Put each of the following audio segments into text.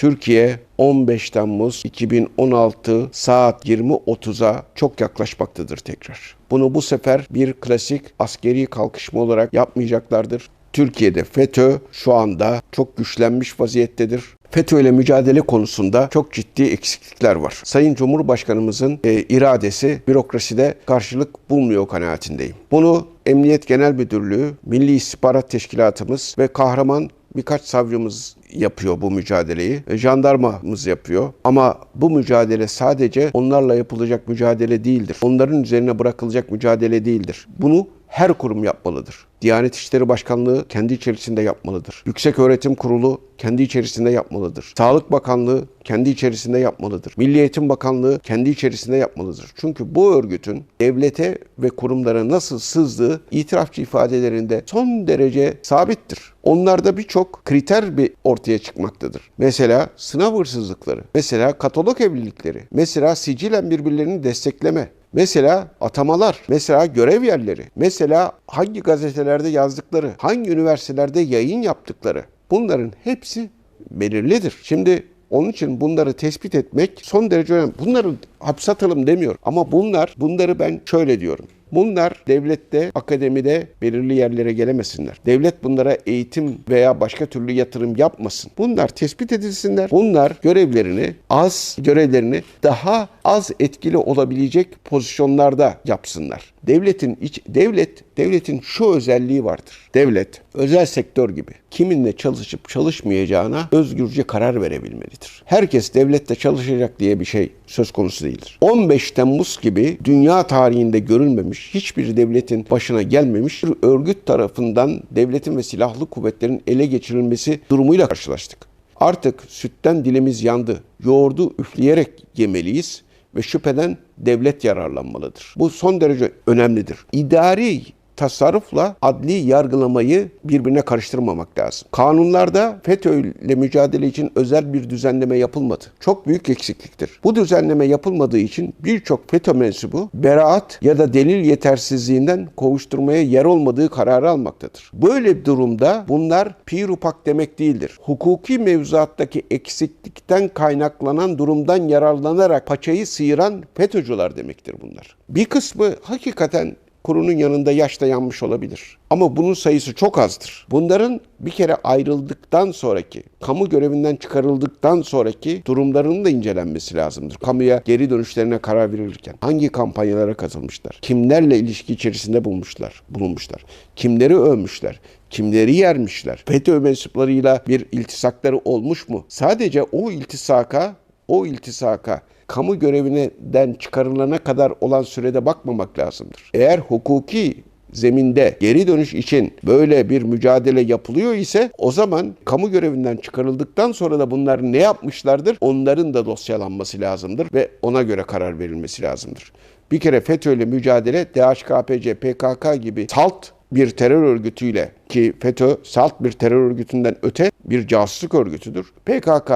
Türkiye 15 Temmuz 2016 saat 20.30'a çok yaklaşmaktadır tekrar. Bunu bu sefer bir klasik askeri kalkışma olarak yapmayacaklardır. Türkiye'de FETÖ şu anda çok güçlenmiş vaziyettedir. FETÖ ile mücadele konusunda çok ciddi eksiklikler var. Sayın Cumhurbaşkanımızın e, iradesi bürokraside karşılık bulmuyor kanaatindeyim. Bunu Emniyet Genel Müdürlüğü, Milli İstihbarat Teşkilatımız ve kahraman birkaç savcımız yapıyor bu mücadeleyi. E, Jandarmamız yapıyor. Ama bu mücadele sadece onlarla yapılacak mücadele değildir. Onların üzerine bırakılacak mücadele değildir. Bunu her kurum yapmalıdır. Diyanet İşleri Başkanlığı kendi içerisinde yapmalıdır. Yüksek Öğretim Kurulu kendi içerisinde yapmalıdır. Sağlık Bakanlığı kendi içerisinde yapmalıdır. Milli Eğitim Bakanlığı kendi içerisinde yapmalıdır. Çünkü bu örgütün devlete ve kurumlara nasıl sızdığı itirafçı ifadelerinde son derece sabittir. Onlarda birçok kriter bir ortaya çıkmaktadır. Mesela sınav hırsızlıkları, mesela katalog evlilikleri, mesela sicilen birbirlerini destekleme, Mesela atamalar, mesela görev yerleri, mesela hangi gazetelerde yazdıkları, hangi üniversitelerde yayın yaptıkları bunların hepsi belirlidir. Şimdi onun için bunları tespit etmek son derece önemli. Bunları hapse atalım demiyor. Ama bunlar, bunları ben şöyle diyorum. Bunlar devlette, akademide belirli yerlere gelemesinler. Devlet bunlara eğitim veya başka türlü yatırım yapmasın. Bunlar tespit edilsinler. Bunlar görevlerini az, görevlerini daha az etkili olabilecek pozisyonlarda yapsınlar. Devletin iç, devlet devletin şu özelliği vardır. Devlet özel sektör gibi kiminle çalışıp çalışmayacağına özgürce karar verebilmelidir. Herkes devlette çalışacak diye bir şey söz konusu değildir. 15 Temmuz gibi dünya tarihinde görülmemiş, hiçbir devletin başına gelmemiş bir örgüt tarafından devletin ve silahlı kuvvetlerin ele geçirilmesi durumuyla karşılaştık. Artık sütten dilimiz yandı. Yoğurdu üfleyerek yemeliyiz ve şüpheden devlet yararlanmalıdır. Bu son derece önemlidir. İdari tasarrufla adli yargılamayı birbirine karıştırmamak lazım. Kanunlarda FETÖ ile mücadele için özel bir düzenleme yapılmadı. Çok büyük eksikliktir. Bu düzenleme yapılmadığı için birçok FETÖ mensubu beraat ya da delil yetersizliğinden kovuşturmaya yer olmadığı kararı almaktadır. Böyle bir durumda bunlar pirupak demek değildir. Hukuki mevzuattaki eksiklikten kaynaklanan durumdan yararlanarak paçayı sıyıran FETÖ'cüler demektir bunlar. Bir kısmı hakikaten kurunun yanında yaş da yanmış olabilir. Ama bunun sayısı çok azdır. Bunların bir kere ayrıldıktan sonraki, kamu görevinden çıkarıldıktan sonraki durumlarının da incelenmesi lazımdır. Kamuya geri dönüşlerine karar verilirken hangi kampanyalara katılmışlar, kimlerle ilişki içerisinde bulmuşlar, bulunmuşlar, kimleri övmüşler, kimleri yermişler, FETÖ mensuplarıyla bir iltisakları olmuş mu? Sadece o iltisaka, o iltisaka kamu görevinden çıkarılana kadar olan sürede bakmamak lazımdır. Eğer hukuki zeminde geri dönüş için böyle bir mücadele yapılıyor ise o zaman kamu görevinden çıkarıldıktan sonra da bunlar ne yapmışlardır? Onların da dosyalanması lazımdır ve ona göre karar verilmesi lazımdır. Bir kere FETÖ ile mücadele DHKPC, PKK gibi salt bir terör örgütüyle ki FETÖ salt bir terör örgütünden öte bir casusluk örgütüdür. PKK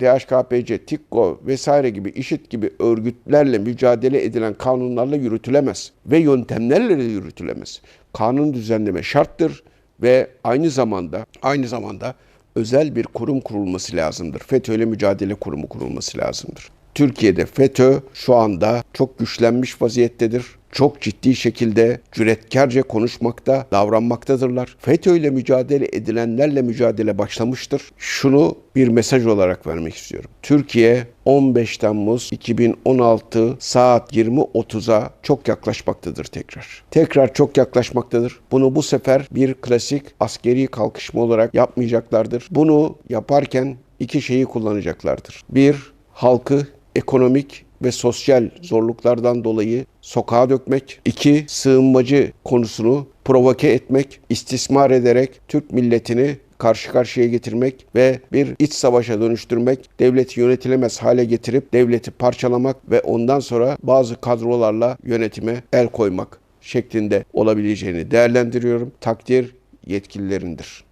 DHKPC, TİKKO vesaire gibi işit gibi örgütlerle mücadele edilen kanunlarla yürütülemez ve yöntemlerle de yürütülemez. Kanun düzenleme şarttır ve aynı zamanda aynı zamanda özel bir kurum kurulması lazımdır. FETÖ ile mücadele kurumu kurulması lazımdır. Türkiye'de FETÖ şu anda çok güçlenmiş vaziyettedir. Çok ciddi şekilde cüretkarca konuşmakta, davranmaktadırlar. FETÖ ile mücadele edilenlerle mücadele başlamıştır. Şunu bir mesaj olarak vermek istiyorum. Türkiye 15 Temmuz 2016 saat 20.30'a çok yaklaşmaktadır tekrar. Tekrar çok yaklaşmaktadır. Bunu bu sefer bir klasik askeri kalkışma olarak yapmayacaklardır. Bunu yaparken iki şeyi kullanacaklardır. Bir, halkı ekonomik ve sosyal zorluklardan dolayı sokağa dökmek. iki Sığınmacı konusunu provoke etmek, istismar ederek Türk milletini karşı karşıya getirmek ve bir iç savaşa dönüştürmek, devleti yönetilemez hale getirip devleti parçalamak ve ondan sonra bazı kadrolarla yönetime el koymak şeklinde olabileceğini değerlendiriyorum. Takdir yetkililerindir.